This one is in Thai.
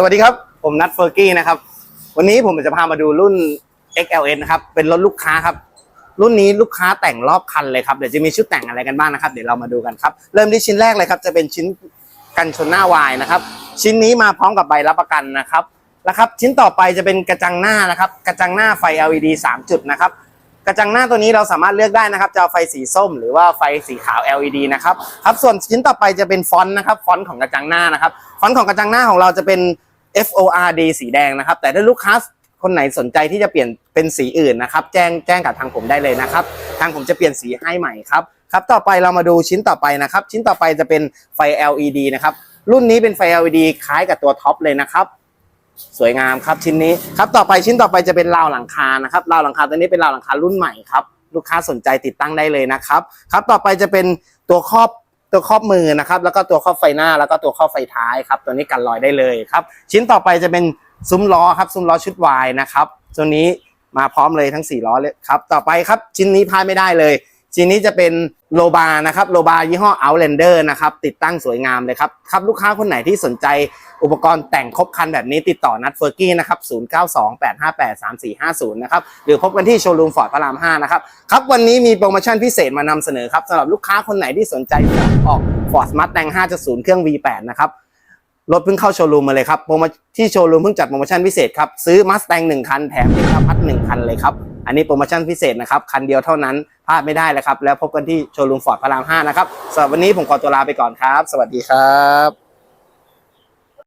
สวัสดีครับ ผมนัทเฟอร์กี้นะครับ วันนี้ผมจะพามาดูรุ่น XLS นะครับ เป็นรถลูกค้าครับ รุ่นนี้ลูกค้าแต่งรอบคันเลยครับ เดี๋ยวจะมีชุดแต่งอะไรกันบ้างนะครับ เดี๋ยวเรามาดูกันครับ เริ่มที่ชิ้นแรกเลยครับ จะเป็นชิ้นกันชนหน้าวายนะครับ ชิ้นนี้มาพร้อมกับใบรับประกันนะครับ แล้วครับ ชิ้นต่อไปจะเป็นกระจังหน้านะครับ กระจังหน้าไฟ LED 3 จุดนะครับ กระจังหน้าตัวนี้เราสามารถเลือกได้นะครับ จะเอาไฟสีส้ม หรือว่าไฟสีขาว LED นะครับ ครับ ส่วนชิ้นต่อไปจะเป็นฟอนต์นะครับ ฟอนต์ของกระจังหน้านะครับ ฟอนต์ของกระจังหน้าของเราจะเป็น FORD สีแดงนะครับ แต่ถ้าลูกค้าคนไหนสนใจที่จะเปลี่ยนเป็นสีอื่นนะครับ แจ้งแจ้งกับทางผมได้เลยนะครับ ทางผมจะเปลี่ยนสีให้ใหม่ครับครับต่อไปเรามาดูชิ้นต่อไปนะครับ ชิ้นต่อไปจะเป็นไฟ LED นะครับ รุ่นนี้เป็นไฟ LED คล้ายกับตัวท็อปเลยนะครับ สวยงามครับชิ้นนี้ครับต่อไปชิ้นต่อไปจะเป็นราวหลังคานะครับราวหลังคาตัวนี้เป็นราวหลังคารุ่นใหม่ครับลูกค้าสนใจติดตั้งได้เลยนะครับ ครับต่อไปจะเป็นตัวครอบ ตัวครอบมือนะครับแล้วก็ตัวครอบไฟหน้าแล้วก็ตัวครอบไฟท้ายครับตัวนี้กันรอยได้เลยครับ ชิ้นต่อไปจะเป็นซุ้มล้อครับซุ้มล้อชุดวายนะครับตัวนี้มาพร้อมเลยทั้ง4ล้อเลยครับต่อไปครับชิ้นนี้พลาดไม่ได้เลย ชิ้นนี้จะเป็นโลบานะครับโลบายี่ห้อ Outlander นะครับติดตั้งสวยงามเลยครับครับลูกค้าคนไหนที่สนใจอุปกรณ์แต่งครบคันแบบนี้ติดต่อนัดเฟอร์กี้นะครับ0928583450นะครับหรือพบกันที่โชว์รูมฟอร์ดพระราม 5 นะครับครับวันนี้มีโปรโมชั่นพิเศษมานำเสนอครับสำหรับลูกค้าคนไหนที่สนใจออกฟอร์ดมัดแตง5.0 เครื่อง V8 นะครับ รถเพิ่งเข้าโชว์รูมมาเลยครับโปรโมที่โชว์รูมเพิ่งจัดโปรโมชั่นพิเศษครับซื้อมัสแตงหนึ่งคันแถมพิกอัพพัทหนึ่งคันเลยครับอันนี้โปรโมชั่นพิเศษนะครับคันเดียวเท่านั้นพลาดไม่ได้เลยครับแล้วพบกันที่โชว์รูมฟอร์ดพระราม5นะครับสำหรับวันนี้ผมขอตัวลาไปก่อนครับ สวัสดีครับ